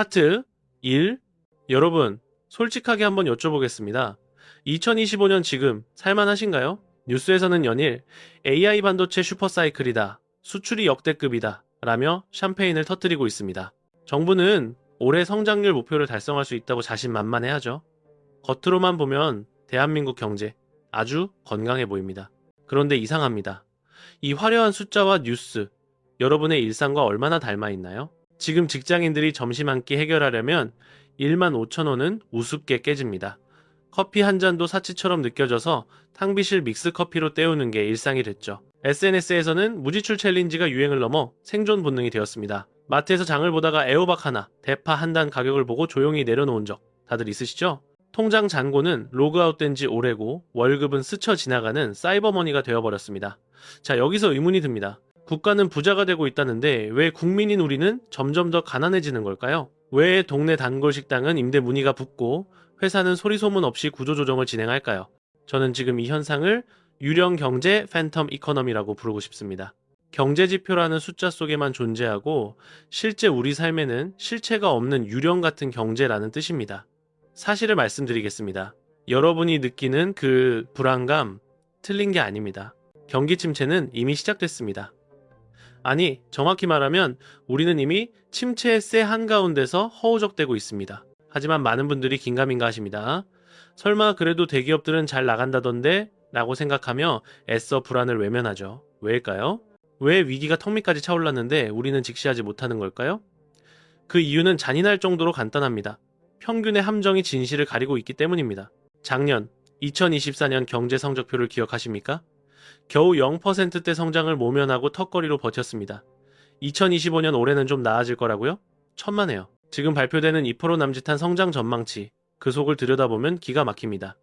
하트 1. 여러분, 솔직하게 한번 여쭤보겠습니다. 2025년 지금 살만하신가요? 뉴스에서는 연일 AI 반도체 슈퍼사이클이다. 수출이 역대급이다. 라며 샴페인을 터뜨리고 있습니다. 정부는 올해 성장률 목표를 달성할 수 있다고 자신만만해 하죠. 겉으로만 보면 대한민국 경제 아주 건강해 보입니다. 그런데 이상합니다. 이 화려한 숫자와 뉴스, 여러분의 일상과 얼마나 닮아 있나요? 지금 직장인들이 점심 한 끼 해결하려면 1만 5천 원은 우습게 깨집니다. 커피 한 잔도 사치처럼 느껴져서 탕비실 믹스커피로 때우는 게 일상이 됐죠. SNS에서는 무지출 챌린지가 유행을 넘어 생존 본능이 되었습니다. 마트에서 장을 보다가 애호박 하나, 대파 한 단 가격을 보고 조용히 내려놓은 적 다들 있으시죠? 통장 잔고는 로그아웃된 지 오래고 월급은 스쳐 지나가는 사이버머니가 되어버렸습니다. 자, 여기서 의문이 듭니다. 국가는 부자가 되고 있다는데 왜 국민인 우리는 점점 더 가난해지는 걸까요? 왜 동네 단골 식당은 임대 문의가 붙고 회사는 소리 소문 없이 구조조정을 진행할까요? 저는 지금 이 현상을 유령 경제 팬텀 이코노미라고 부르고 싶습니다. 경제 지표라는 숫자 속에만 존재하고 실제 우리 삶에는 실체가 없는 유령 같은 경제라는 뜻입니다. 사실을 말씀드리겠습니다. 여러분이 느끼는 그 불안감 틀린 게 아닙니다. 경기 침체는 이미 시작됐습니다. 아니, 정확히 말하면 우리는 이미 침체의 새 한가운데서 허우적대고 있습니다. 하지만 많은 분들이 긴가민가 하십니다. 설마 그래도 대기업들은 잘 나간다던데? 라고 생각하며 애써 불안을 외면하죠. 왜일까요? 왜 위기가 턱밑까지 차올랐는데 우리는 직시하지 못하는 걸까요? 그 이유는 잔인할 정도로 간단합니다. 평균의 함정이 진실을 가리고 있기 때문입니다. 작년 2024년 경제 성적표를 기억하십니까? 겨우 0%대 성장을 모면하고 턱걸이로 버텼습니다. 2025년 올해는 좀 나아질 거라고요? 천만에요. 지금 발표되는 2% 남짓한 성장 전망치, 그 속을 들여다보면 기가 막힙니다.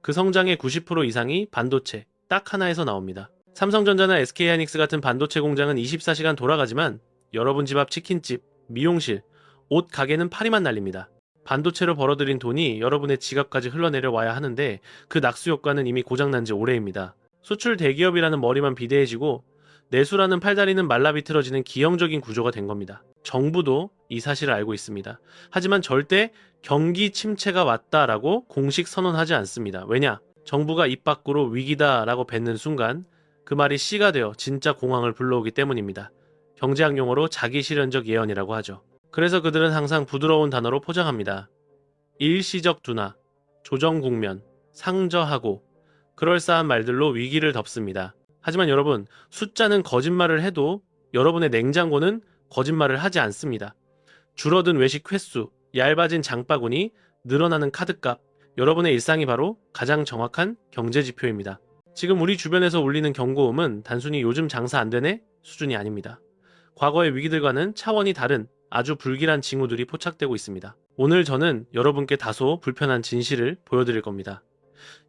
그 성장의 90% 이상이 반도체, 딱 하나에서 나옵니다. 삼성전자나 SK하이닉스 같은 반도체 공장은 24시간 돌아가지만 여러분 집 앞 치킨집, 미용실, 옷 가게는 파리만 날립니다. 반도체로 벌어들인 돈이 여러분의 지갑까지 흘러내려 와야 하는데 그 낙수 효과는 이미 고장난 지 오래입니다. 수출 대기업이라는 머리만 비대해지고 내수라는 팔다리는 말라 비틀어지는 기형적인 구조가 된 겁니다. 정부도 이 사실을 알고 있습니다. 하지만 절대 경기 침체가 왔다라고 공식 선언하지 않습니다. 왜냐? 정부가 입 밖으로 위기다라고 뱉는 순간 그 말이 씨가 되어 진짜 공황을 불러오기 때문입니다. 경제학 용어로 자기 실현적 예언이라고 하죠. 그래서 그들은 항상 부드러운 단어로 포장합니다. 일시적 둔화, 조정 국면, 상저하고 그럴싸한 말들로 위기를 덮습니다. 하지만 여러분, 숫자는 거짓말을 해도 여러분의 냉장고는 거짓말을 하지 않습니다. 줄어든 외식 횟수, 얇아진 장바구니, 늘어나는 카드값, 여러분의 일상이 바로 가장 정확한 경제 지표입니다. 지금 우리 주변에서 울리는 경고음은 단순히 요즘 장사 안 되네 수준이 아닙니다. 과거의 위기들과는 차원이 다른 아주 불길한 징후들이 포착되고 있습니다. 오늘 저는 여러분께 다소 불편한 진실을 보여드릴 겁니다.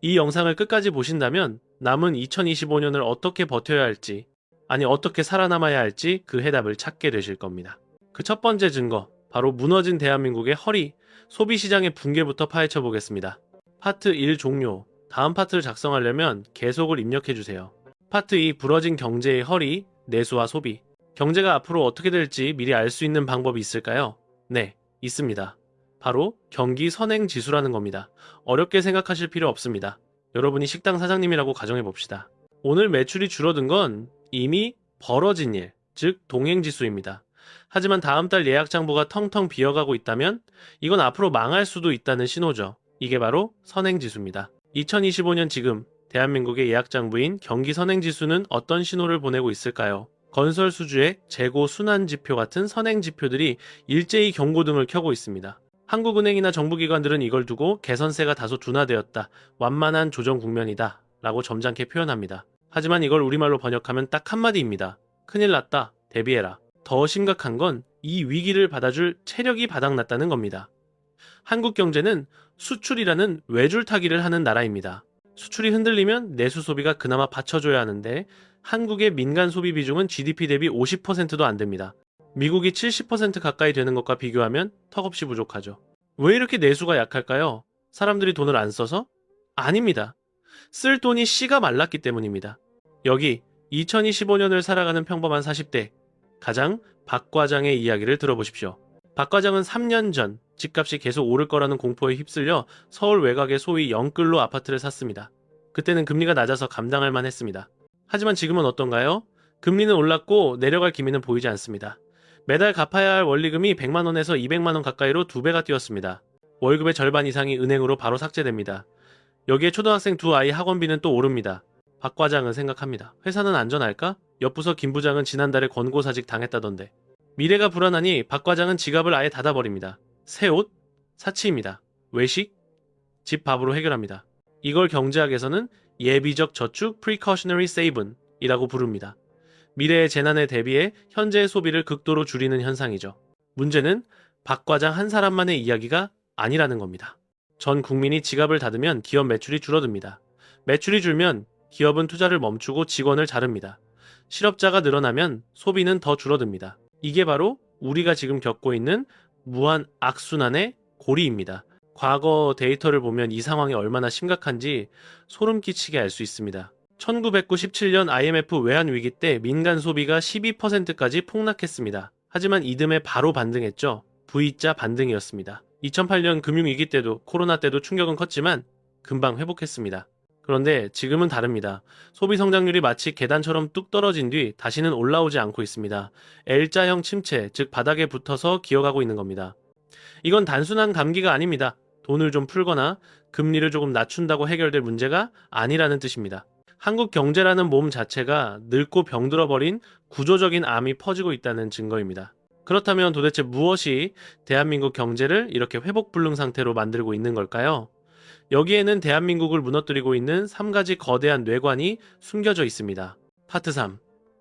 이 영상을 끝까지 보신다면 남은 2025년을 어떻게 버텨야 할지, 아니 어떻게 살아남아야 할지 그 해답을 찾게 되실 겁니다. 그 첫 번째 증거, 바로 무너진 대한민국의 허리, 소비시장의 붕괴부터 파헤쳐 보겠습니다. 파트 1 종료. 다음 파트를 작성하려면 계속을 입력해주세요. 파트 2 부러진 경제의 허리, 내수와 소비. 경제가 앞으로 어떻게 될지 미리 알 수 있는 방법이 있을까요? 네, 있습니다. 바로 경기 선행 지수라는 겁니다. 어렵게 생각하실 필요 없습니다. 여러분이 식당 사장님이라고 가정해 봅시다. 오늘 매출이 줄어든 건 이미 벌어진 일, 즉 동행 지수입니다. 하지만 다음 달 예약 장부가 텅텅 비어가고 있다면 이건 앞으로 망할 수도 있다는 신호죠. 이게 바로 선행 지수입니다. 2025년 지금 대한민국의 예약 장부인 경기 선행 지수는 어떤 신호를 보내고 있을까요? 건설 수주의 재고 순환 지표 같은 선행 지표들이 일제히 경고등을 켜고 있습니다. 한국은행이나 정부기관들은 이걸 두고 개선세가 다소 둔화되었다. 완만한 조정 국면이다. 라고 점잖게 표현합니다. 하지만 이걸 우리말로 번역하면 딱 한마디입니다. 큰일 났다. 대비해라. 더 심각한 건 이 위기를 받아줄 체력이 바닥났다는 겁니다. 한국 경제는 수출이라는 외줄타기를 하는 나라입니다. 수출이 흔들리면 내수 소비가 그나마 받쳐줘야 하는데 한국의 민간 소비 비중은 GDP 대비 50%도 안 됩니다. 미국이 70% 가까이 되는 것과 비교하면 턱없이 부족하죠. 왜 이렇게 내수가 약할까요? 사람들이 돈을 안 써서? 아닙니다. 쓸 돈이 씨가 말랐기 때문입니다. 여기 2025년을 살아가는 평범한 40대 가장 박 과장의 이야기를 들어보십시오. 박 과장은 3년 전 집값이 계속 오를 거라는 공포에 휩쓸려 서울 외곽의 소위 영끌로 아파트를 샀습니다. 그때는 금리가 낮아서 감당할 만 했습니다. 하지만 지금은 어떤가요? 금리는 올랐고 내려갈 기미는 보이지 않습니다. 매달 갚아야 할 원리금이 100만 원에서 200만 원 가까이로 두 배가 뛰었습니다. 월급의 절반 이상이 은행으로 바로 삭제됩니다. 여기에 초등학생 두 아이 학원비는 또 오릅니다. 박 과장은 생각합니다. 회사는 안전할까? 옆부서 김 부장은 지난달에 권고사직 당했다던데. 미래가 불안하니 박 과장은 지갑을 아예 닫아버립니다. 새 옷? 사치입니다. 외식? 집 밥으로 해결합니다. 이걸 경제학에서는 예비적 저축 precautionary save은 이라고 부릅니다. 미래의 재난에 대비해 현재의 소비를 극도로 줄이는 현상이죠. 문제는 박 과장 한 사람만의 이야기가 아니라는 겁니다. 전 국민이 지갑을 닫으면 기업 매출이 줄어듭니다. 매출이 줄면 기업은 투자를 멈추고 직원을 자릅니다. 실업자가 늘어나면 소비는 더 줄어듭니다. 이게 바로 우리가 지금 겪고 있는 무한 악순환의 고리입니다. 과거 데이터를 보면 이 상황이 얼마나 심각한지 소름 끼치게 알 수 있습니다. 1997년 IMF 외환 위기 때 민간 소비가 12%까지 폭락했습니다. 하지만 이듬해 바로 반등했죠. V자 반등이었습니다. 2008년 금융위기 때도 코로나 때도 충격은 컸지만 금방 회복했습니다. 그런데 지금은 다릅니다. 소비 성장률이 마치 계단처럼 뚝 떨어진 뒤 다시는 올라오지 않고 있습니다. L자형 침체, 즉 바닥에 붙어서 기어가고 있는 겁니다. 이건 단순한 감기가 아닙니다. 돈을 좀 풀거나 금리를 조금 낮춘다고 해결될 문제가 아니라는 뜻입니다. 한국 경제라는 몸 자체가 늙고 병들어 버린 구조적인 암이 퍼지고 있다는 증거입니다. 그렇다면 도대체 무엇이 대한민국 경제를 이렇게 회복불능 상태로 만들고 있는 걸까요? 여기에는 대한민국을 무너뜨리고 있는 3가지 거대한 뇌관이 숨겨져 있습니다. 파트 3.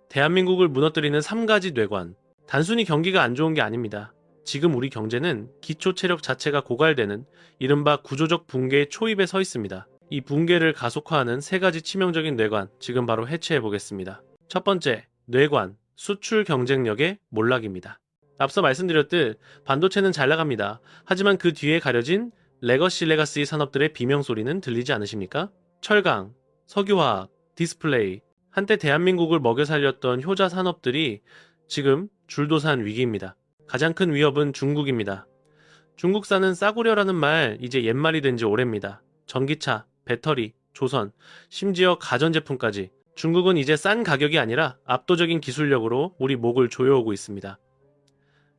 대한민국을 무너뜨리는 3가지 뇌관. 단순히 경기가 안 좋은 게 아닙니다. 지금 우리 경제는 기초 체력 자체가 고갈되는 이른바 구조적 붕괴의 초입에 서 있습니다. 이 붕괴를 가속화하는 세 가지 치명적인 뇌관, 지금 바로 해체해 보겠습니다. 첫 번째, 뇌관, 수출 경쟁력의 몰락입니다. 앞서 말씀드렸듯 반도체는 잘 나갑니다. 하지만 그 뒤에 가려진 레거시 레가시 산업들의 비명소리는 들리지 않으십니까? 철강, 석유화학, 디스플레이, 한때 대한민국을 먹여 살렸던 효자 산업들이 지금 줄도산 위기입니다. 가장 큰 위협은 중국입니다. 중국산은 싸구려라는 말 이제 옛말이 된 지 오래입니다. 전기차, 배터리, 조선, 심지어 가전제품까지 중국은 이제 싼 가격이 아니라 압도적인 기술력으로 우리 목을 조여오고 있습니다.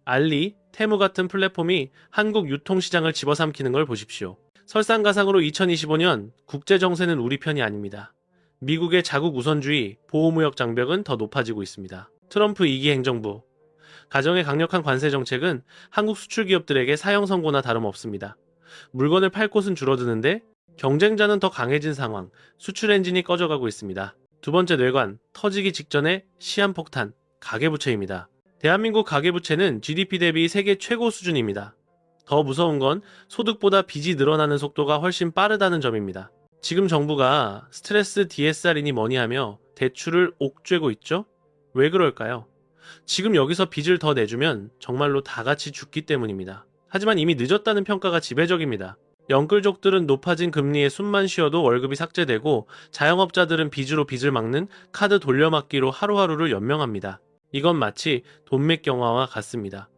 알리, 테무 같은 플랫폼이 한국 유통시장을 집어삼키는 걸 보십시오. 설상가상으로 2025년 국제정세는 우리 편이 아닙니다. 미국의 자국 우선주의, 보호무역 장벽은 더 높아지고 있습니다. 트럼프 2기 행정부, 가정의 강력한 관세 정책은 한국 수출 기업들에게 사형 선고나 다름없습니다. 물건을 팔 곳은 줄어드는데 경쟁자는 더 강해진 상황, 수출 엔진이 꺼져가고 있습니다. 두 번째 뇌관, 터지기 직전의 시한폭탄, 가계부채입니다. 대한민국 가계부채는 GDP 대비 세계 최고 수준입니다. 더 무서운 건 소득보다 빚이 늘어나는 속도가 훨씬 빠르다는 점입니다. 지금 정부가 스트레스 DSR이니 뭐니 하며 대출을 옥죄고 있죠? 왜 그럴까요? 지금 여기서 빚을 더 내주면 정말로 다 같이 죽기 때문입니다. 하지만 이미 늦었다는 평가가 지배적입니다. 영끌족들은 높아진 금리에 숨만 쉬어도 월급이 삭제되고 자영업자들은 빚으로 빚을 막는 카드 돌려막기로 하루하루를 연명합니다. 이건 마치 돈맥 경화와 같습니다.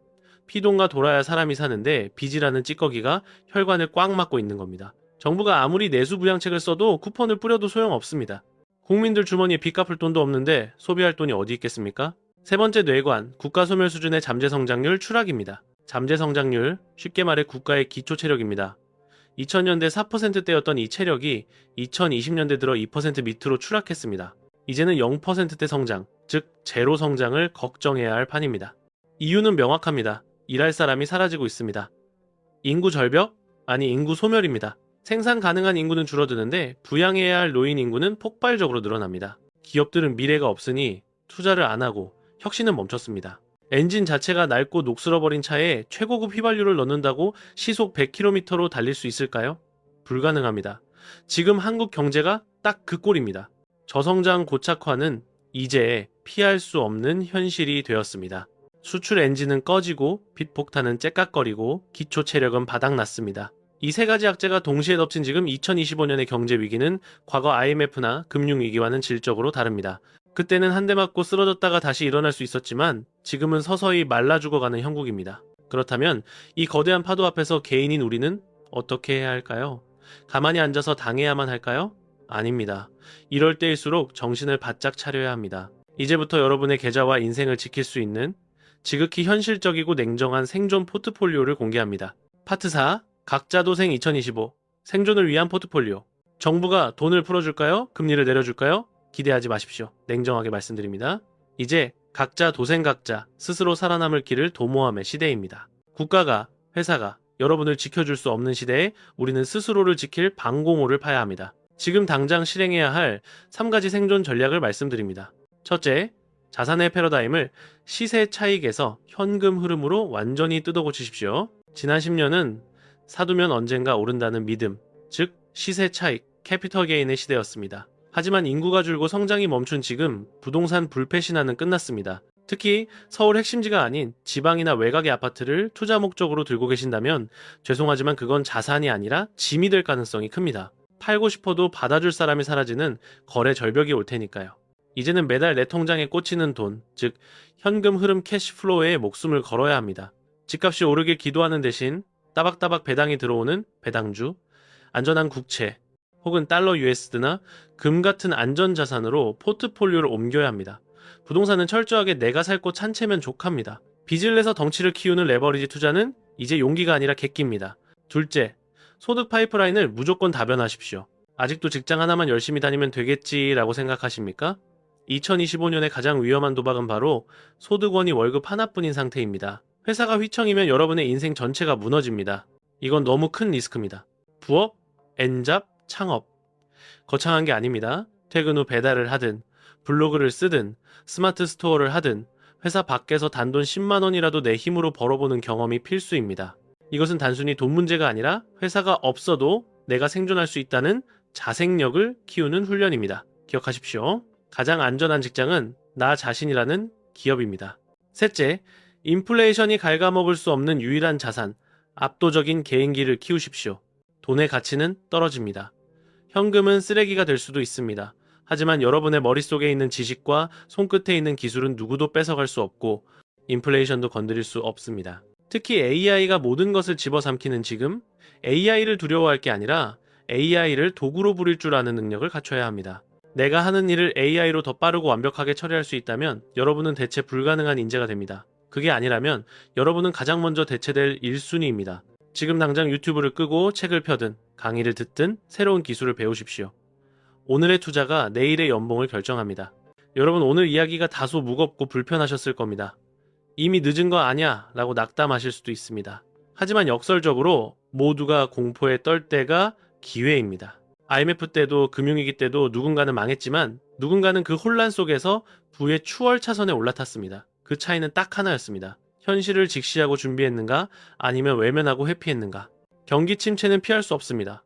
피돈과 돌아야 사람이 사는데 빚이라는 찌꺼기가 혈관을 꽉 막고 있는 겁니다. 정부가 아무리 내수 부양책을 써도 쿠폰을 뿌려도 소용없습니다. 국민들 주머니에 빚 갚을 돈도 없는데 소비할 돈이 어디 있겠습니까? 세 번째 뇌관, 국가 소멸 수준의 잠재 성장률 추락입니다. 잠재 성장률, 쉽게 말해 국가의 기초 체력입니다. 2000년대 4%대였던 이 체력이 2020년대 들어 2% 밑으로 추락했습니다. 이제는 0%대 성장, 즉 제로 성장을 걱정해야 할 판입니다. 이유는 명확합니다. 일할 사람이 사라지고 있습니다. 인구 절벽? 아니 인구 소멸입니다. 생산 가능한 인구는 줄어드는데 부양해야 할 노인 인구는 폭발적으로 늘어납니다. 기업들은 미래가 없으니 투자를 안 하고 혁신은 멈췄습니다. 엔진 자체가 낡고 녹슬어버린 차에 최고급 휘발유를 넣는다고 시속 100km로 달릴 수 있을까요? 불가능합니다. 지금 한국 경제가 딱 그 꼴입니다. 저성장 고착화는 이제 피할 수 없는 현실이 되었습니다. 수출 엔진은 꺼지고 빚폭탄은 째깍거리고 기초 체력은 바닥났습니다. 이 세 가지 악재가 동시에 덮친 지금 2025년의 경제 위기는 과거 IMF나 금융위기와는 질적으로 다릅니다. 그때는 한 대 맞고 쓰러졌다가 다시 일어날 수 있었지만 지금은 서서히 말라 죽어가는 형국입니다. 그렇다면 이 거대한 파도 앞에서 개인인 우리는 어떻게 해야 할까요? 가만히 앉아서 당해야만 할까요? 아닙니다. 이럴 때일수록 정신을 바짝 차려야 합니다. 이제부터 여러분의 계좌와 인생을 지킬 수 있는 지극히 현실적이고 냉정한 생존 포트폴리오를 공개합니다. 파트 4 각자 도생 2025 생존을 위한 포트폴리오 정부가 돈을 풀어줄까요? 금리를 내려줄까요? 기대하지 마십시오. 냉정하게 말씀드립니다. 이제 각자 도생 각자 스스로 살아남을 길을 도모함의 시대입니다. 국가가 회사가 여러분을 지켜줄 수 없는 시대에 우리는 스스로를 지킬 방공호를 파야 합니다. 지금 당장 실행해야 할 3가지 생존 전략을 말씀드립니다. 첫째, 자산의 패러다임을 시세 차익에서 현금 흐름으로 완전히 뜯어고치십시오. 지난 10년은 사두면 언젠가 오른다는 믿음, 즉 시세 차익, 캐피털 게인의 시대였습니다. 하지만 인구가 줄고 성장이 멈춘 지금 부동산 불패 신화는 끝났습니다. 특히 서울 핵심지가 아닌 지방이나 외곽의 아파트를 투자 목적으로 들고 계신다면 죄송하지만 그건 자산이 아니라 짐이 될 가능성이 큽니다. 팔고 싶어도 받아줄 사람이 사라지는 거래 절벽이 올 테니까요. 이제는 매달 내 통장에 꽂히는 돈, 즉 현금 흐름 캐시플로우에 목숨을 걸어야 합니다. 집값이 오르길 기도하는 대신 따박따박 배당이 들어오는 배당주, 안전한 국채, 혹은 달러 USD나 금 같은 안전 자산으로 포트폴리오를 옮겨야 합니다. 부동산은 철저하게 내가 살 곳 한 채면 족합니다. 빚을 내서 덩치를 키우는 레버리지 투자는 이제 용기가 아니라 객기입니다. 둘째, 소득 파이프라인을 무조건 다변하십시오. 아직도 직장 하나만 열심히 다니면 되겠지라고 생각하십니까? 2025년의 가장 위험한 도박은 바로 소득원이 월급 하나뿐인 상태입니다. 회사가 휘청이면 여러분의 인생 전체가 무너집니다. 이건 너무 큰 리스크입니다. 부업, 엔잡, 창업. 거창한 게 아닙니다. 퇴근 후 배달을 하든, 블로그를 쓰든, 스마트 스토어를 하든, 회사 밖에서 단돈 10만원이라도 내 힘으로 벌어보는 경험이 필수입니다. 이것은 단순히 돈 문제가 아니라 회사가 없어도 내가 생존할 수 있다는 자생력을 키우는 훈련입니다. 기억하십시오. 가장 안전한 직장은 나 자신이라는 기업입니다. 셋째, 인플레이션이 갉아먹을 수 없는 유일한 자산, 압도적인 개인기를 키우십시오. 돈의 가치는 떨어집니다. 현금은 쓰레기가 될 수도 있습니다. 하지만 여러분의 머릿속에 있는 지식과 손끝에 있는 기술은 누구도 뺏어갈 수 없고 인플레이션도 건드릴 수 없습니다. 특히 AI가 모든 것을 집어삼키는 지금 AI를 두려워할 게 아니라 AI를 도구로 부릴 줄 아는 능력을 갖춰야 합니다. 내가 하는 일을 AI로 더 빠르고 완벽하게 처리할 수 있다면 여러분은 대체 불가능한 인재가 됩니다. 그게 아니라면 여러분은 가장 먼저 대체될 1순위입니다. 지금 당장 유튜브를 끄고 책을 펴든 강의를 듣든 새로운 기술을 배우십시오. 오늘의 투자가 내일의 연봉을 결정합니다. 여러분 오늘 이야기가 다소 무겁고 불편하셨을 겁니다. 이미 늦은 거 아니야 라고 낙담하실 수도 있습니다. 하지만 역설적으로 모두가 공포에 떨 때가 기회입니다. IMF 때도 금융위기 때도 누군가는 망했지만 누군가는 그 혼란 속에서 부의 추월 차선에 올라탔습니다. 그 차이는 딱 하나였습니다. 현실을 직시하고 준비했는가 아니면 외면하고 회피했는가. 경기 침체는 피할 수 없습니다.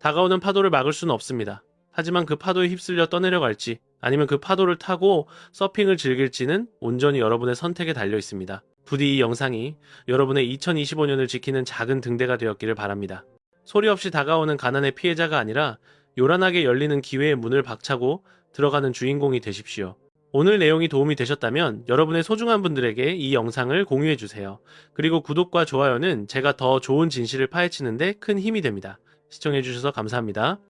다가오는 파도를 막을 수는 없습니다. 하지만 그 파도에 휩쓸려 떠내려갈지 아니면 그 파도를 타고 서핑을 즐길지는 온전히 여러분의 선택에 달려 있습니다. 부디 이 영상이 여러분의 2025년을 지키는 작은 등대가 되었기를 바랍니다. 소리 없이 다가오는 가난의 피해자가 아니라 요란하게 열리는 기회의 문을 박차고 들어가는 주인공이 되십시오. 오늘 내용이 도움이 되셨다면 여러분의 소중한 분들에게 이 영상을 공유해 주세요. 그리고 구독과 좋아요는 제가 더 좋은 진실을 파헤치는데 큰 힘이 됩니다. 시청해 주셔서 감사합니다.